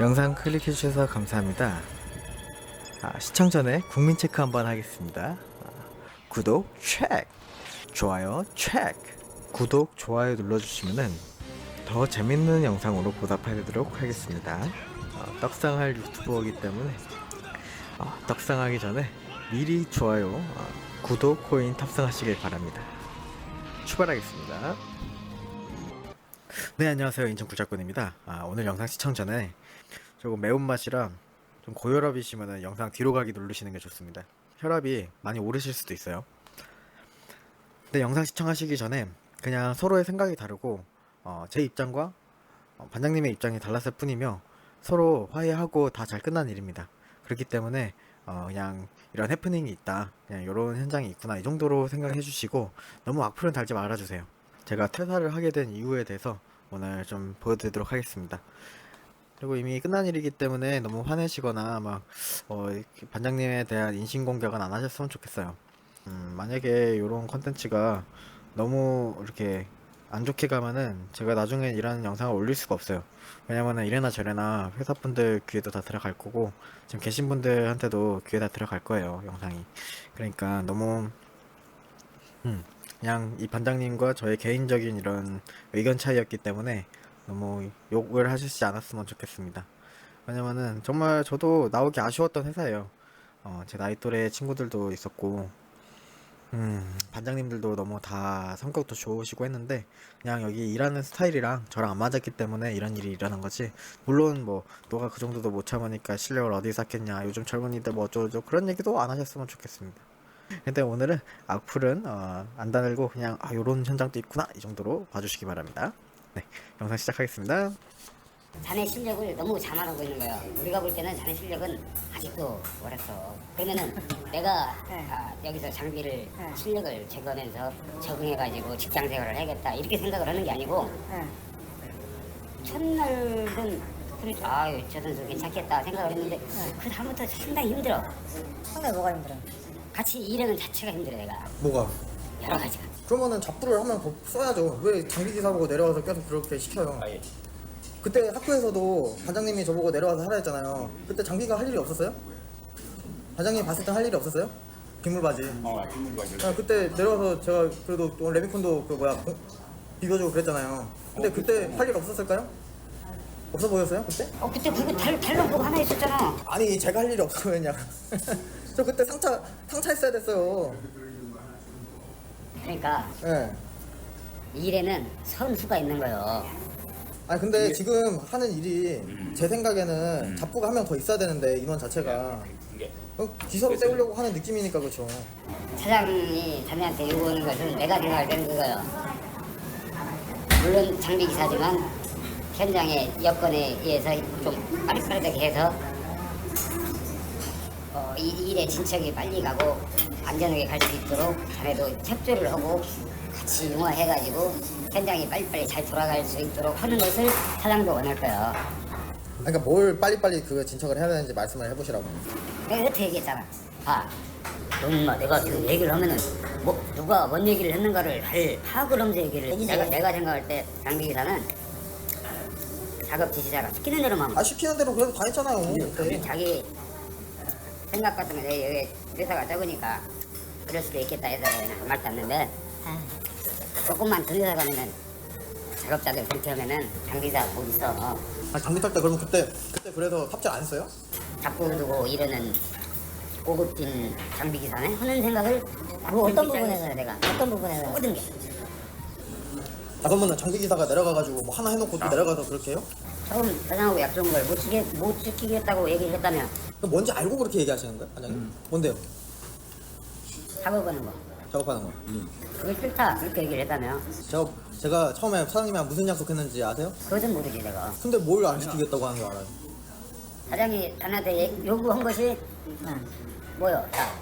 영상 클릭해주셔서 감사합니다. 아, 시청 전에 국민 체크 한번 하겠습니다. 아, 구독 체크, 좋아요 체크. 구독 좋아요 눌러주시면은 더 재밌는 영상으로 보답하도록 하겠습니다. 어, 떡상할 유튜버이기 때문에 어, 떡상하기 전에 미리 좋아요, 어, 구독 코인 탑승하시길 바랍니다. 출발하겠습니다. 네 안녕하세요 인천 굴작군입니다. 아, 오늘 영상 시청 전에 조금 매운맛이랑 좀 고혈압이시면 영상 뒤로 가기 누르시는 게 좋습니다. 혈압이 많이 오르실 수도 있어요. 근데 영상 시청하시기 전에 그냥 서로의 생각이 다르고 어, 제 입장과 어, 반장님의 입장이 달랐을 뿐이며 서로 화해하고 다 잘 끝난 일입니다. 그렇기 때문에 어, 그냥 이런 해프닝이 있다, 그냥 이런 현장이 있구나 이 정도로 생각해 주시고 너무 악플은 달지 말아주세요. 제가 퇴사를 하게 된 이유에 대해서 오늘 좀 보여드리도록 하겠습니다. 그리고 이미 끝난 일이기 때문에 너무 화내시거나 막 어, 반장님에 대한 인신공격은 안 하셨으면 좋겠어요. 음, 만약에 이런 컨텐츠가 너무 이렇게 안 좋게 가면은 제가 나중에 이런 영상을 올릴 수가 없어요. 왜냐면은 이래나 저래나 회사분들 귀에도 다 들어갈 거고 지금 계신 분들한테도 귀에 다 들어갈 거예요 영상이. 그러니까 너무 음, 그냥 이 반장님과 저의 개인적인 이런 의견 차이였기 때문에 너무 욕을 하시지 않았으면 좋겠습니다. 왜냐면은 정말 저도 나오기 아쉬웠던 회사예요. 어, 제 나이 또래 친구들도 있었고, 음, 반장님들도 너무 다 성격도 좋으시고 했는데, 그냥 여기 일하는 스타일이랑 저랑 안 맞았기 때문에 이런 일이 일어난 거지. 물론 뭐, 너가 그 정도도 못 참으니까 실력을 어디 쌓겠냐, 요즘 젊은이들 뭐 어쩌고저쩌고 그런 얘기도 안 하셨으면 좋겠습니다. 근데 오늘은 악플은 어, 안 다늘고 그냥 아 요런 현장도 있구나 이 정도로 봐주시기 바랍니다. 네, 영상 시작하겠습니다. 자네 실력을 너무 자만하고 있는 거야. 우리가 볼 때는 자네 실력은 아직도 어렸어. 그러면은 내가 아, 여기서 장비를 실력을 제거하면서 적응해가지고 직장 생활을 해야겠다 이렇게 생각을 하는 게 아니고 첫날은 그래 아유 저 선수 괜찮겠다 생각을 했는데 그 다음부터 상당히 힘들어. 상당히 뭐가 힘들어? 같이 일하는 자체가 힘들어 내가 뭐가? 여러 가지가. 그러면은 잡두를 하면 더 써야죠. 왜 장비기사 보고 내려와서 계속 그렇게 시켜요? 그때 학교에서도 반장님이 저보고 내려와서 하라 했잖아요. 그때 장비가 할 일이 없었어요? 반장님 봤을 때 할 일이 없었어요? 빗물바지. 어, 빗물바지. 아, 그때 내려와서 제가 그래도 또 레미콘도 그 뭐야 공- 비벼주고 그랬잖아요. 근데 그때 할 일 없었을까요? 없어 보였어요 그때? 어 그때 그거 달 달롱복 하나 있었잖아. 아니 제가 할 일이 없어 보였냐? 저 그때 상차 상차 했어야 됐어요. 그러니까 예. 일에는 선수가 있는 거요. 아니 근데 지금 하는 일이 제 생각에는 잡부가 한 명 더 있어야 되는데 인원 자체가 이게 어, 기사로 때우려고 하는 느낌이니까 그렇죠. 사장이 자네한테 요구하는 것은 내가 생각할 때는 그거요. 물론 장비 기사지만 현장의 여건에 의해서 좀 빠릿빠릿하게 해서 어, 이 일의 진척이 빨리 가고 안전하게 갈 수 있도록 자네도 협조를 하고 같이 융화해가지고 현장이 빨리빨리 잘 돌아갈 수 있도록 하는 것을 사장도 원할 거예요. 그러니까 뭘 빨리빨리 그 진척을 해야 되는지 말씀을 해보시라고. 내가 그때 얘기했잖아. 아, 엄마 내가 지금 얘기를 하면은 뭐 누가 뭔 얘기를 했는가를 할 파악을 하면서 얘기를 해. 내가 내가 생각할 때 장비 기사는 작업 지시자가 시키는 대로만 아 시키는 대로 그래도 다 했잖아요. 돼. 그때. 자기 생각 같은 게 여기 회사가 적으니까 그럴 수도 있겠다 해서 아무 말도 안 했는데 조금만 더 들여다가면은 작업자들 그렇게 하면은 장비사 못 있어. 아 장비 탈 때 그러면 그때 그때 그래서 탑재 안 했어요? 잡고 두고 이러는 고급진 장비 기사네 하는 생각을 뭐 어떤 부분에서 내가 어떤 부분에서? 모든 게 아 그러면은 장비 기사가 내려가가지고 뭐 하나 해놓고 또 내려가서 그렇게 해요? 처음 사장하고 약속한 걸못 지게 못 지키겠다고 얘기를 했다면 뭔지 알고 그렇게 얘기하시는 거예요, 반장님? 뭔데요? 작업하는 거 작업하는 거. 그게 싫다 그렇게 얘기를 했다면 제가 제가 처음에 사장님이랑 무슨 약속했는지 아세요? 그것은 모르지 내가 근데 뭘 안 시키겠다고 하는 거 알아요? 사장이 자네한테 얘- 요구한 것이 뭐요? 자,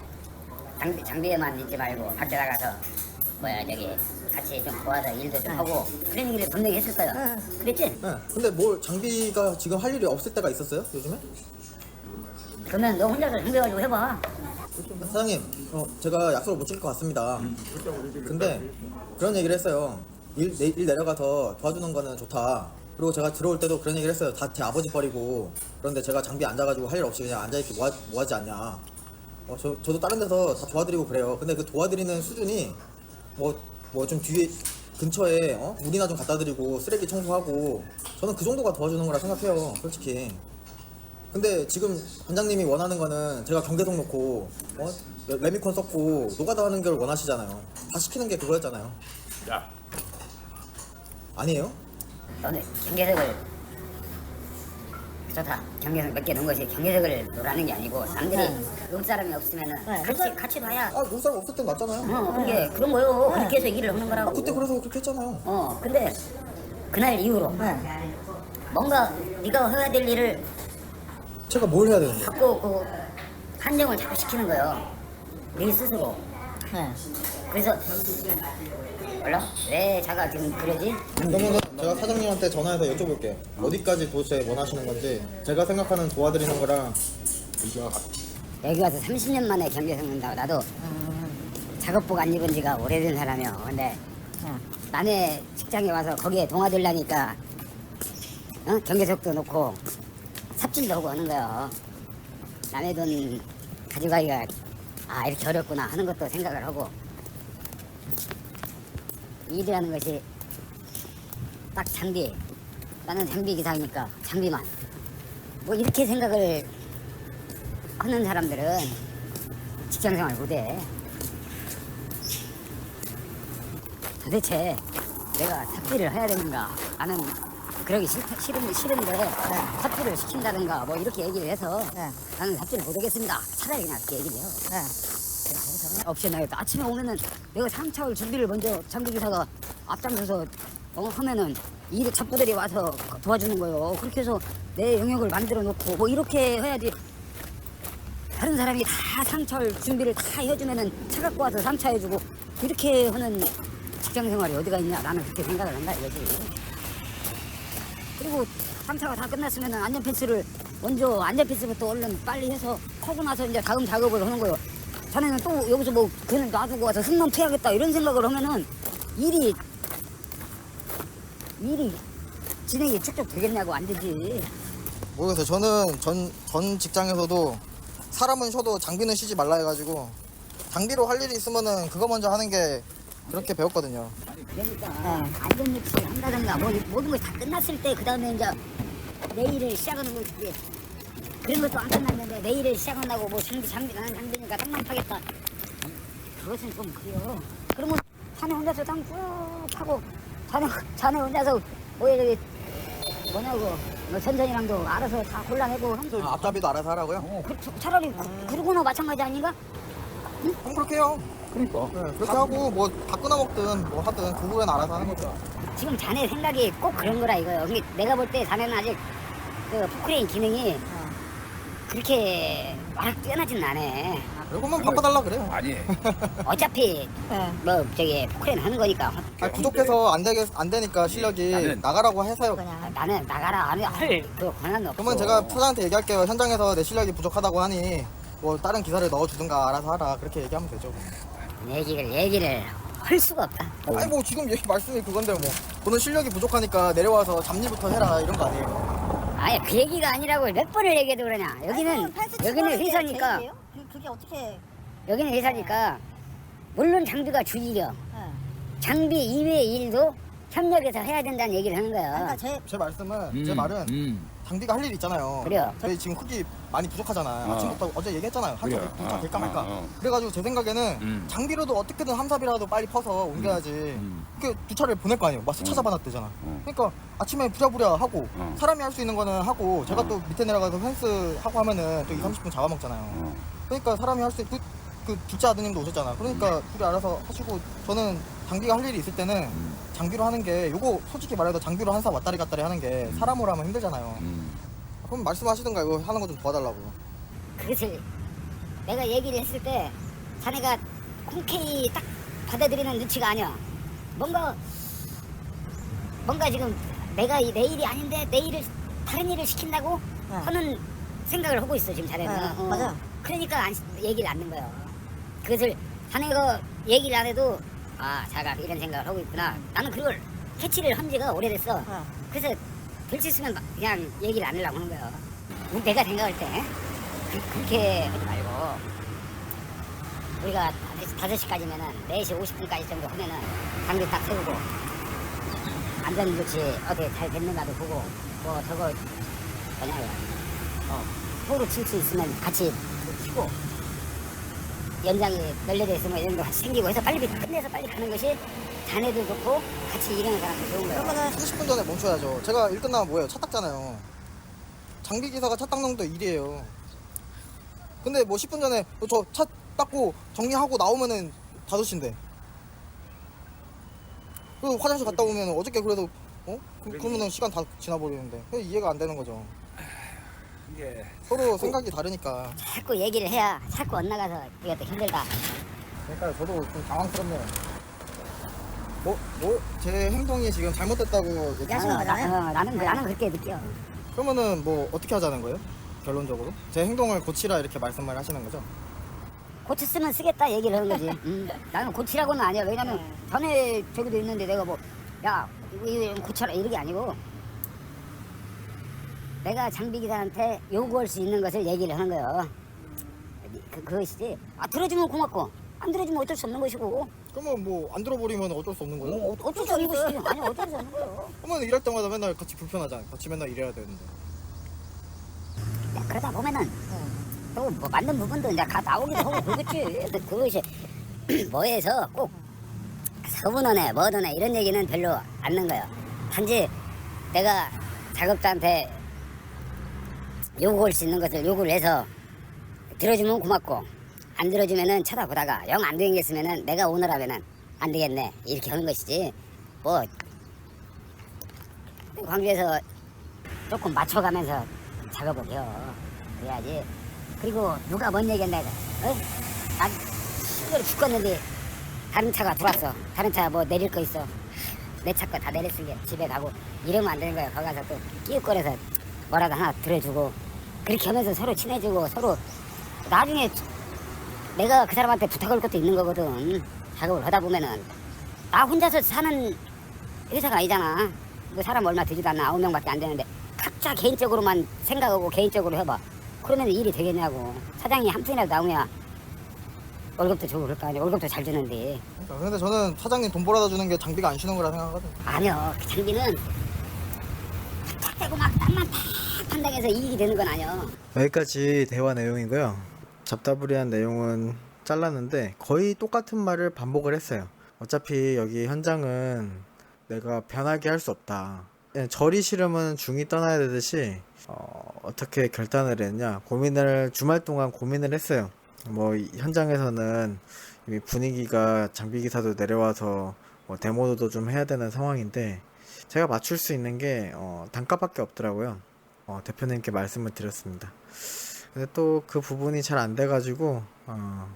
장비 장비에만 있지 말고 밖에 나가서 뭐야 저기 같이 좀 도와서 일도 좀 하고 그런 얘기를 분명히 했을 거야. 그랬지? 네. 근데 뭘 장비가 지금 할 일이 없을 때가 있었어요? 요즘에? 그러면 너 혼자서 준비해가지고 해봐. 사장님, 어, 제가 약속을 못 지킬 것 같습니다. 근데 그런 얘기를 했어요. 일, 내, 일 내려가서 도와주는 거는 좋다. 그리고 제가 들어올 때도 그런 얘기를 했어요. 다 제 아버지 버리고 그런데 제가 장비 안 잡아가지고 할 일 없이 그냥 앉아있기 뭐, 하, 뭐 하지 않냐. 어, 저, 저도 다른 데서 다 도와드리고 그래요. 근데 그 도와드리는 수준이 뭐 뭐 좀 뒤에 근처에 어? 물이나 좀 갖다 드리고 쓰레기 청소하고 저는 그 정도가 도와주는 거라 생각해요. 솔직히. 근데 지금 관장님이 원하는 거는 제가 경계석 놓고 어? 레미콘 썼고 노가다 하는 걸 원하시잖아요. 다 시키는 게 그거였잖아요. 야, 아니에요? 너는 경계석을 좋다. 경계석 몇개 넣은 것이 경계석을 놓라는 게 아니고 남들이 네. 놓을 사람이 없으면은 네, 같이 같이 놔야 아, 놀 사람 없을 땐 낫잖아요. 어 그게 그런 거요. 그렇게 해서 일을 하는 아, 거라고. 그때 그래서 그렇게 했잖아요. 어 근데 그날 이후로 네. 뭔가 네가 해야 될 일을 제가 뭘 해야 되는데? 자꾸 그 한정을 자꾸 시키는 거예요. 네 스스로. 네. 그래서 몰라? 왜 자가 지금 그러지? 그러면은 제가 사장님한테 전화해서 여쭤볼게요. 어디까지 도대체 원하시는 건지 제가 생각하는 도와드리는 거랑 이거 여기 와서 30년 만에 경계석 넣는다고 나도 작업복 안 입은 지가 오래된 사람이요. 근데 네. 남의 직장에 와서 거기에 동화되려니까 어? 경계석도 놓고 삽질도 하고 하는 거요. 남의 돈 가져가기가 아 이렇게 어렵구나 하는 것도 생각을 하고 일이라는 것이 딱 장비 나는 장비 기사니까 장비만 뭐 이렇게 생각을 하는 사람들은 직장생활 못해. 도대체 내가 삽질을 해야 되는가? 나는 그러기 싫, 싫은, 싫은데 삽질을 시킨다든가 뭐 이렇게 얘기를 해서 네. 나는 삽질을 못하겠습니다. 차라리 그냥 그렇게 얘기를 해요. 네. 없이 나겠다. 아침에 오면은 내가 상차올 준비를 먼저 장비기사가 앞장서서 어, 하면은 일을 잡부들이 와서 도와주는 거예요. 그렇게 해서 내 영역을 만들어 놓고 뭐 이렇게 해야지 다른 사람이 다 상철 준비를 다 해주면은 차 갖고 와서 상차해주고 이렇게 하는 직장 생활이 어디가 있냐 나는 그렇게 생각을 한다 이거지 그리고 상차가 다 끝났으면은 안전패스를 먼저 안전패스부터 얼른 빨리 해서 하고 나서 이제 다음 작업을 하는 거예요 자네는 또 여기서 뭐 그는 놔두고 와서 승만 패야겠다 이런 생각을 하면은 일이 일이 진행이 쭉쭉 되겠냐고 안 되지 모르겠어요. 저는 전, 전 직장에서도 사람은 쉬어도 장비는 쉬지 말라 해가지고 장비로 할 일이 있으면은 그거 먼저 하는 게 그렇게 배웠거든요. 그러니까 안전 조치를 한다든가 뭐 모든 것이 다 끝났을 때 그 다음에 이제 내일을 시작하는 거지 그런 것도 안 끝났는데 내일을 시작한다고 뭐 장비 장비 나는 장비니까 땅만 파겠다 그것은 좀 그래요 그러면 자네 혼자서 땅쭉 파고 자네 자네 혼자서 뭐야 저기 뭐냐고 뭐 선생이랑도 알아서 다 골라내고 하면서 아, 앞잡이도 알아서 하라고요? 그, 차라리 그러고나 마찬가지 아닌가? 그럼 그렇게 해요. 그러니까 네, 그렇게 하고 뭐 바꾸나 먹든 뭐 하든 그 후엔 알아서 하는 거죠. 지금 자네 생각이 꼭 그런 거라 이거요. 근데 내가 볼 때 자네는 아직 그 포크레인 기능이 그렇게 워낙 뛰어나진 않네. 이거만 바꿔달라 그래요. 아니 어차피 네. 뭐 저기 포크레인 하는 거니까 아니, 부족해서 안 되게 안 되니까 실력이 나는- 나가라고 해서요. 그냥 나는 나가라 할그 권한은 없어. 그러면 제가 사장한테 얘기할게요. 현장에서 내 실력이 부족하다고 하니 뭐 다른 기사를 넣어주든가 알아서 하라 그렇게 얘기하면 되죠. 얘기를 얘기를 할 수가 없다. 아니 뭐 지금 얘기 말씀이 그건데 뭐 저는 실력이 부족하니까 내려와서 잡일부터 해라 이런 거 아니에요. 아니 그 얘기가 아니라고 몇 번을 얘기해도 그러냐. 여기는 여기는 회사니까 그, 그게 어떻게 여기는 회사니까 물론 장비가 주일이요. 네. 장비 이외의 일도 협력해서 해야 된다는 얘기를 하는 거야. 그러니까 제 제 말씀은 음, 제 말은 음. 장비가 할 일이 있잖아요. 그래요. 저희 지금 흙이 많이 부족하잖아 요. 어. 아침부터 어제 얘기했잖아요. 한차 그래요. 한차 어, 될까 말까. 어, 어. 그래가지고 제 생각에는 음. 장비로도 어떻게든 함삽이라도 빨리 퍼서 옮겨야지. 음. 그 주차를 보낼 거 아니에요. 마스 음. 찾아봐놨대잖아. 어. 그러니까 아침에 부랴부랴 하고 어. 사람이 할 수 있는 거는 하고 제가 어. 또 밑에 내려가서 펜스 하고 하면은 또 2, 30분 잡아먹잖아요. 어. 그러니까 사람이 할 수 있고 그 둘째 아드님도 오셨잖아. 그러니까 둘이 알아서 하시고 저는 장비가 할 일이 있을 때는 음. 장비로 하는 게 요거 솔직히 말해도 장비로 한사 왔다리 갔다리 하는 게 사람으로 하면 힘들잖아요. 음. 그럼 말씀하시든가 이거 하는 거 좀 도와달라고. 그것을 내가 얘기를 했을 때 자네가 흔쾌히 딱 받아들이는 눈치가 아니야. 뭔가 뭔가 지금 내가 이- 내 일이 아닌데 내 일을 다른 일을 시킨다고 네. 하는 생각을 하고 있어 지금 자네는. 네, 어. 맞아. 그러니까 안, 시- 얘기를 안 하는 거야. 그것을 자네가 얘기를 안 해도 아 자가 이런 생각을 하고 있구나. 나는 그걸 캐치를 한 지가 오래됐어. 네. 그래서 될수 있으면 그냥 얘기를 안 하려고 하는 거야. 내가 생각할 때 그, 그렇게 하지 말고 우리가 5시까지면은 4시 50분까지 정도 하면은 장비 딱 세우고 안전 조치 어떻게 잘 됐는가도 보고 뭐 저거 뭐냐 어, 포로 칠 수 있으면 같이 치고 연장이 널려져 있으면 이런 거 생기고 해서 빨리 끝내서 빨리 가는 것이 자네도 좋고 같이 일하는 사람도 좋은 거예요. 그러면은 30분 전에 멈춰야죠. 제가 일 끝나면 뭐예요? 차 닦잖아요. 장비 기사가 차 닦는 것도 일이에요. 근데 뭐 10분 전에 저 차 닦고 정리하고 나오면은 5시인데. 그 화장실 갔다 오면 어저께 그래도 어? 그, 그러면은 시간 다 지나버리는데 이해가 안 되는 거죠. 이게 서로 생각이 다르니까. 자꾸 얘기를 해야 자꾸 엇나가서 이것도 힘들다. 그러니까 저도 좀 당황스럽네요. 뭐, 뭐, 제 행동이 지금 잘못됐다고 얘기하시는 어, 거잖아요? 나, 어, 나는 나는 그렇게 느껴. 그러면은 뭐 어떻게 하자는 거예요? 결론적으로? 제 행동을 고치라 이렇게 말씀을 하시는 거죠? 고쳤으면 쓰겠다 얘기를 하는 거지. 음, 나는 고치라고는 아니야. 왜냐면 전에 저기도 있는데 내가 뭐, 야, 이거 고쳐라 이런 게 아니고 내가 장비 기사한테 요구할 수 있는 것을 얘기를 하는 거예요. 그, 그것이지. 아, 들어주면 고맙고, 안 들어주면 어쩔 수 없는 것이고. 그러면 뭐 안 들어버리면 어쩔 수 없는 거예요? 어, 어 쩔 수 없는 것이지. 아니, 어쩔 수 없는 거예요. 그러면 일할 때마다 맨날 같이 불편하잖아요. 같이 맨날 일해야 되는데. 야, 그러다 보면은 또뭐 맞는 부분도 이제 가 나오기도 하고 그렇겠지. 근데 그것이 뭐해서 꼭 서분원에 뭐든에 이런 얘기는 별로 않는 거예요. 단지 내가 작업자한테 요구할 수 있는 것을 요구를 해서 들어주면 고맙고 안 들어주면은 쳐다보다가 영 안 되겠으면은 내가 오너라면은 안 되겠네 이렇게 하는 것이지 뭐 광주에서 조금 맞춰가면서 작업을 해요. 그래야지. 그리고 누가 뭔 얘기했나 해. 어? 난 힘들어 죽겠는데 다른 차가 들어왔어. 다른 차 뭐 내릴 거 있어. 내 차 거 다 내렸으니 집에 가고 이러면 안 되는 거야. 거기 가서 또 끼웃거려서 뭐라도 하나 들어주고 그렇게 하면서 서로 친해지고 서로 나중에 내가 그 사람한테 부탁할 것도 있는 거거든. 작업을 하다 보면은 나 혼자서 사는 회사가 아니잖아. 그 사람 얼마 되지도 않나 아홉 명밖에 안 되는데 각자 개인적으로만 생각하고 개인적으로 해봐. 그러면 일이 되겠냐고. 사장이 한 푼이라도 나오면 월급도 주고 그럴 거 아니야. 월급도 잘 주는데. 그러니까 근데 저는 사장님 돈 벌어다 주는 게 장비가 안 쉬는 거라 생각하거든요. 아니요. 그 장비는 탁 대고 막 땀만 탁 판당해서 이익이 되는 건 아니야. 여기까지 대화 내용이고요. 잡다부리한 내용은 잘랐는데 거의 똑같은 말을 반복을 했어요. 어차피 여기 현장은 내가 변하게 할 수 없다. 절이 싫으면 중이 떠나야 되듯이 어, 어떻게 결단을 했냐 고민을 주말 동안 고민을 했어요. 뭐이 현장에서는 이미 분위기가 장비 기사도 내려와서 뭐 데모도 좀 해야 되는 상황인데 제가 맞출 수 있는 게 어, 단가밖에 없더라고요. 어, 대표님께 말씀을 드렸습니다. 근데 또 그 부분이 잘 안 돼가지고 어,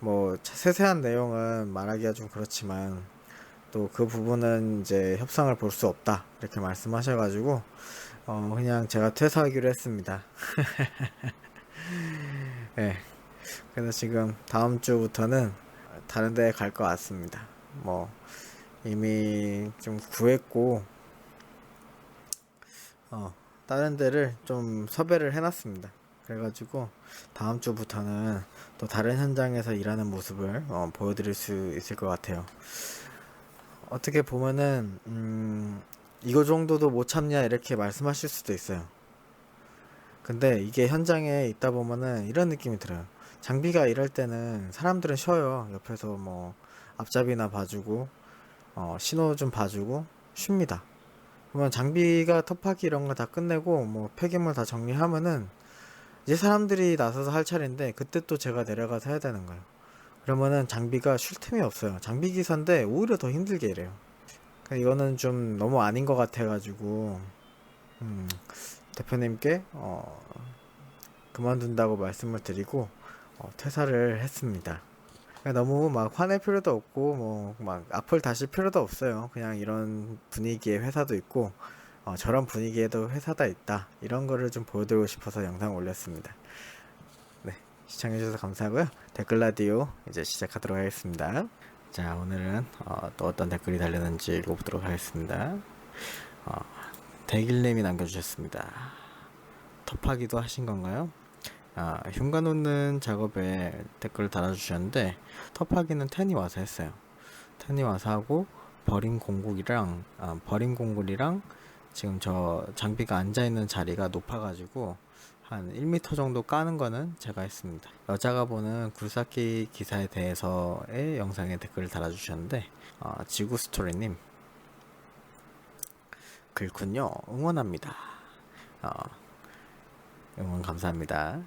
뭐 세세한 내용은 말하기가 좀 그렇지만 또 그 부분은 이제 협상을 볼 수 없다 이렇게 말씀하셔가지고 어, 그냥 제가 퇴사하기로 했습니다. 네. 그래서 지금 다음 주부터는 다른 데에 갈 것 같습니다. 뭐 이미 좀 구했고 어, 다른 데를 좀 섭외를 해놨습니다. 그래가지고 다음 주부터는 또 다른 현장에서 일하는 모습을 어, 보여드릴 수 있을 것 같아요. 어떻게 보면은 음, 이거 정도도 못 참냐 이렇게 말씀하실 수도 있어요. 근데 이게 현장에 있다 보면은 이런 느낌이 들어요. 장비가 일할 때는 사람들은 쉬어요. 옆에서 뭐 앞잡이나 봐주고 어, 신호 좀 봐주고 쉽니다. 그러면 장비가 톱하기 이런 거 다 끝내고 뭐 폐기물 다 정리하면은 이제 사람들이 나서서 할 차례인데 그때 또 제가 내려가서 해야 되는 거예요. 그러면은 장비가 쉴 틈이 없어요. 장비 기사인데 오히려 더 힘들게 일해요. 그러니까 이거는 좀 너무 아닌 것 같아가지고 음, 대표님께 어, 그만둔다고 말씀을 드리고 어, 퇴사를 했습니다. 너무 막 화낼 필요도 없고 뭐막 앞을 다실 필요도 없어요. 그냥 이런 분위기의 회사도 있고 어, 저런 분위기에도 회사다 있다 이런 거를 좀 보여드리고 싶어서 영상 올렸습니다. 네 시청해주셔서 감사하고요. 댓글 라디오 이제 시작하도록 하겠습니다. 자 오늘은 어, 또 어떤 댓글이 달렸는지 읽어보도록 하겠습니다. 어, 대길님이 남겨주셨습니다. 톱하기도 하신 건가요? 아, 흉가 놓는 작업에 댓글을 달아주셨는데 톱하기는 텐이 와서 했어요. 텐이 와서 하고 버린 공굴이랑 아, 버린 공굴이랑 지금 저 장비가 앉아 있는 자리가 높아가지고 한 1m 정도 까는 거는 제가 했습니다. 여자가 보는 굴삭기 기사에 대해서의 영상에 댓글을 달아주셨는데 아, 지구 스토리님 그렇군요. 응원합니다. 어, 응원 감사합니다.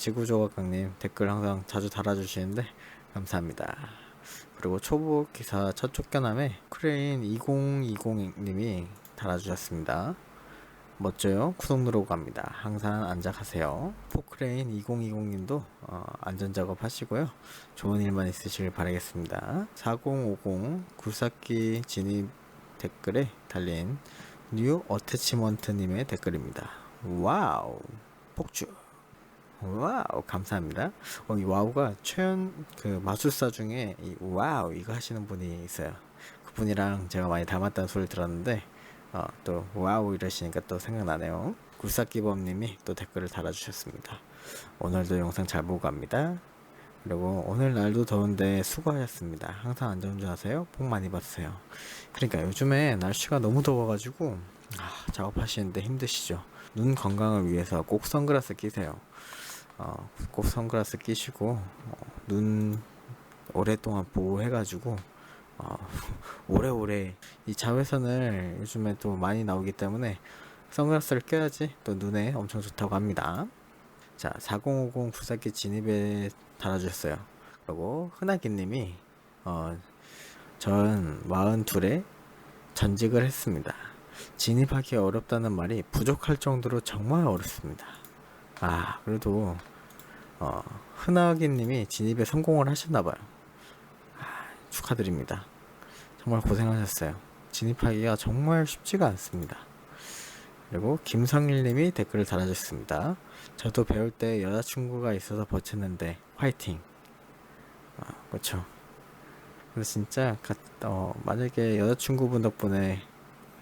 지구조각강님 댓글 항상 자주 달아주시는데 감사합니다. 그리고 초보 기사 첫 쫓겨남에 크레인 2020님이 달아주셨습니다. 멋져요. 구독 누르고 갑니다. 항상 안작하세요. 포크레인 2020님도 어, 안전작업 하시고요. 좋은 일만 있으시길 바라겠습니다. 4050 굴삭기 진입 댓글에 달린 뉴 어태치먼트님의 댓글입니다. 와우 폭주 와우 감사합니다. 어, 이 와우가 최연 그 마술사 중에 이 와우 이거 하시는 분이 있어요. 그분이랑 제가 많이 닮았다는 소리를 들었는데 어, 또 와우 이러시니까 또 생각나네요. 굴삭기범님이 또 댓글을 달아주셨습니다. 오늘도 영상 잘 보고 갑니다. 그리고 오늘 날도 더운데 수고하셨습니다. 항상 안전운전하세요. 복 많이 받으세요. 그러니까 요즘에 날씨가 너무 더워가지고 아, 작업하시는데 힘드시죠. 눈 건강을 위해서 꼭 선글라스 끼세요. 어, 꼭 선글라스 끼시고 어, 눈 오랫동안 보호해가지고 어, 오래오래 이 자외선을 요즘에 또 많이 나오기 때문에 선글라스를 껴야지 또 눈에 엄청 좋다고 합니다. 자, 4050 굴삭기 진입에 달아주셨어요. 그리고 흔하기님이 어, 전 42에 전직을 했습니다. 진입하기 어렵다는 말이 부족할 정도로 정말 어렵습니다. 아, 그래도 어, 흔하기님이 진입에 성공을 하셨나봐요. 아, 축하드립니다. 정말 고생하셨어요. 진입하기가 정말 쉽지가 않습니다. 그리고 김성일님이 댓글을 달아주셨습니다. 저도 배울 때 여자친구가 있어서 버텼는데 화이팅. 아, 그렇죠. 그래서 진짜 가- 어, 만약에 여자친구분 덕분에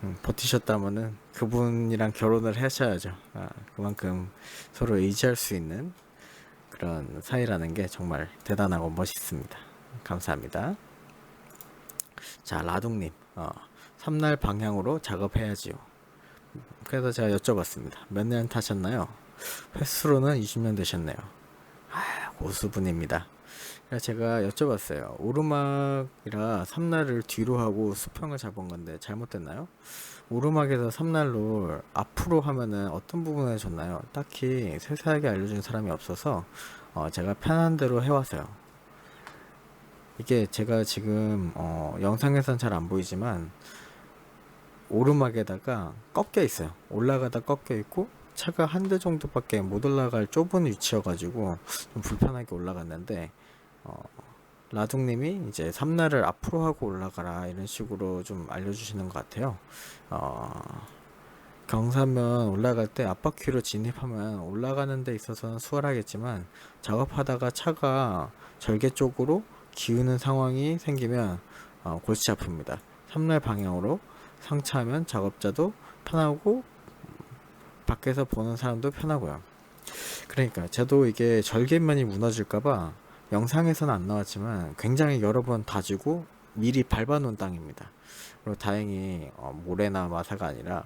음, 버티셨다면은 그분이랑 결혼을 하셔야죠. 아, 그만큼 서로 의지할 수 있는 그런 사이라는 게 정말 대단하고 멋있습니다. 감사합니다. 자, 라둥님, 어, 삼날 방향으로 작업해야지요. 그래서 제가 여쭤봤습니다. 몇 년 타셨나요? 횟수로는 20년 되셨네요. 아, 고수분입니다. 제가 여쭤봤어요. 오르막이라 삼날을 뒤로 하고 수평을 잡은 건데 잘못됐나요? 오르막에서 삼날로 앞으로 하면은 어떤 부분에 좋나요? 딱히 세세하게 알려준 사람이 없어서 어, 제가 편한 대로 해왔어요. 이게 제가 지금 어, 영상에선 잘 안 보이지만 오르막에다가 꺾여 있어요. 올라가다 꺾여 있고 차가 한 대 정도밖에 못 올라갈 좁은 위치여가지고 좀 불편하게 올라갔는데 어, 라둥님이 이제 삼날을 앞으로 하고 올라가라 이런 식으로 좀 알려주시는 것 같아요. 어, 경사면 올라갈 때 앞바퀴로 진입하면 올라가는 데 있어서는 수월하겠지만 작업하다가 차가 절개 쪽으로 기우는 상황이 생기면 어, 골치 아픕니다. 삼날 방향으로 상차하면 작업자도 편하고 밖에서 보는 사람도 편하고요. 그러니까 저도 이게 절개면이 무너질까봐 영상에서는 안 나왔지만 굉장히 여러 번 다지고 미리 밟아놓은 땅입니다. 그리고 다행히 어, 모래나 마사가 아니라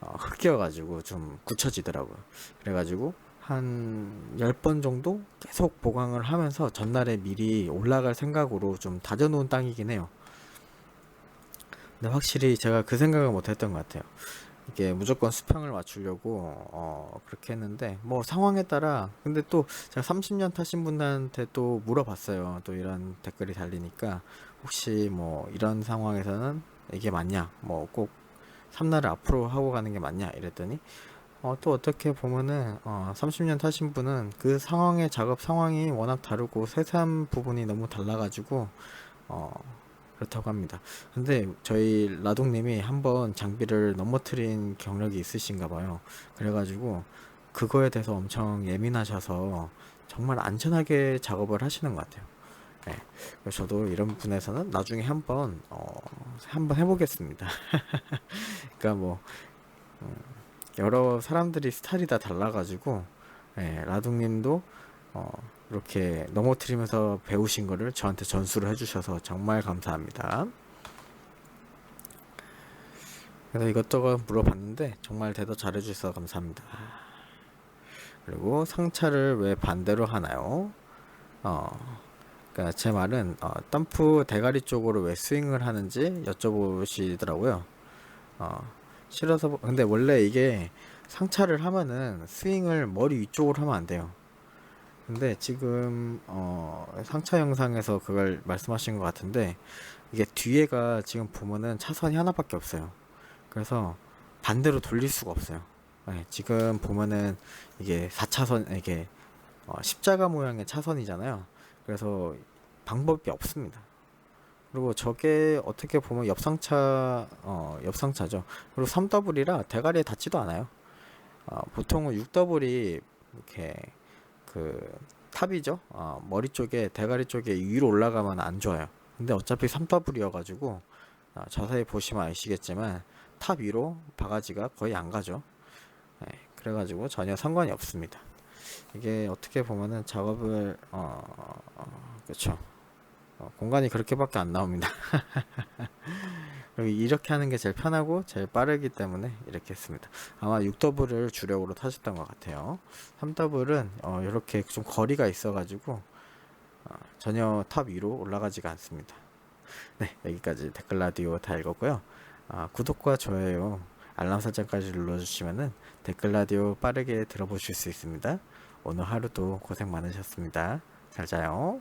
어, 흙이어가지고 좀 굳혀지더라고요. 그래가지고 한 10번 정도 계속 보강을 하면서 전날에 미리 올라갈 생각으로 좀 다져놓은 땅이긴 해요. 근데 확실히 제가 그 생각을 못 했던 것 같아요. 이게 무조건 수평을 맞추려고 어 그렇게 했는데 뭐 상황에 따라 근데 또 제가 30년 타신 분들한테 또 물어봤어요. 또 이런 댓글이 달리니까 혹시 뭐 이런 상황에서는 이게 맞냐? 뭐 꼭 삼날을 앞으로 하고 가는 게 맞냐? 이랬더니 어, 또 어떻게 보면은 어, 30년 타신 분은 그 상황의 작업 상황이 워낙 다르고 세세한 부분이 너무 달라가지고 어, 그렇다고 합니다. 근데 저희 라동님이 한번 장비를 넘어뜨린 경력이 있으신가 봐요. 그래가지고 그거에 대해서 엄청 예민하셔서 정말 안전하게 작업을 하시는 것 같아요. 네. 저도 이런 분에서는 나중에 한번 어, 한번 해보겠습니다. 그러니까 뭐 음, 여러 사람들이 스타일이 다 달라가지고 예, 라둥님도 어, 이렇게 넘어뜨리면서 배우신 거를 저한테 전수를 해주셔서 정말 감사합니다. 그래서 이것저것 물어봤는데 정말 대답 잘해주셔서 감사합니다. 그리고 상차를 왜 반대로 하나요? 어, 그러니까 제 말은 어, 덤프 대가리 쪽으로 왜 스윙을 하는지 여쭤보시더라고요. 어, 싫어서 근데 원래 이게 상차를 하면은 스윙을 머리 위쪽으로 하면 안 돼요. 근데 지금 어, 상차 영상에서 그걸 말씀하신 것 같은데 이게 뒤에가 지금 보면은 차선이 하나밖에 없어요. 그래서 반대로 돌릴 수가 없어요. 네, 지금 보면은 이게 4차선 이게 어, 십자가 모양의 차선이잖아요. 그래서 방법이 없습니다. 그리고 저게 어떻게 보면 옆상차 어, 옆상차죠. 그리고 3더블이라 대가리에 닿지도 않아요. 어, 보통은 6더블이 이렇게 그 탑이죠. 어, 머리 쪽에 대가리 쪽에 위로 올라가면 안 좋아요. 근데 어차피 3더블이어가지고 어, 자세히 보시면 아시겠지만 탑 위로 바가지가 거의 안 가죠. 네, 그래가지고 전혀 상관이 없습니다. 이게 어떻게 보면은 작업을 어, 어 그렇죠. 어, 공간이 그렇게밖에 안 나옵니다. 그리고 이렇게 하는 게 제일 편하고 제일 빠르기 때문에 이렇게 했습니다. 아마 6더블을 주력으로 타셨던 것 같아요. 3더블은 어, 이렇게 좀 거리가 있어가지고 어, 전혀 탑 위로 올라가지가 않습니다. 네 여기까지 댓글 라디오 다 읽었고요. 아, 구독과 좋아요, 알람 설정까지 눌러주시면은 댓글 라디오 빠르게 들어보실 수 있습니다. 오늘 하루도 고생 많으셨습니다. 잘 자요.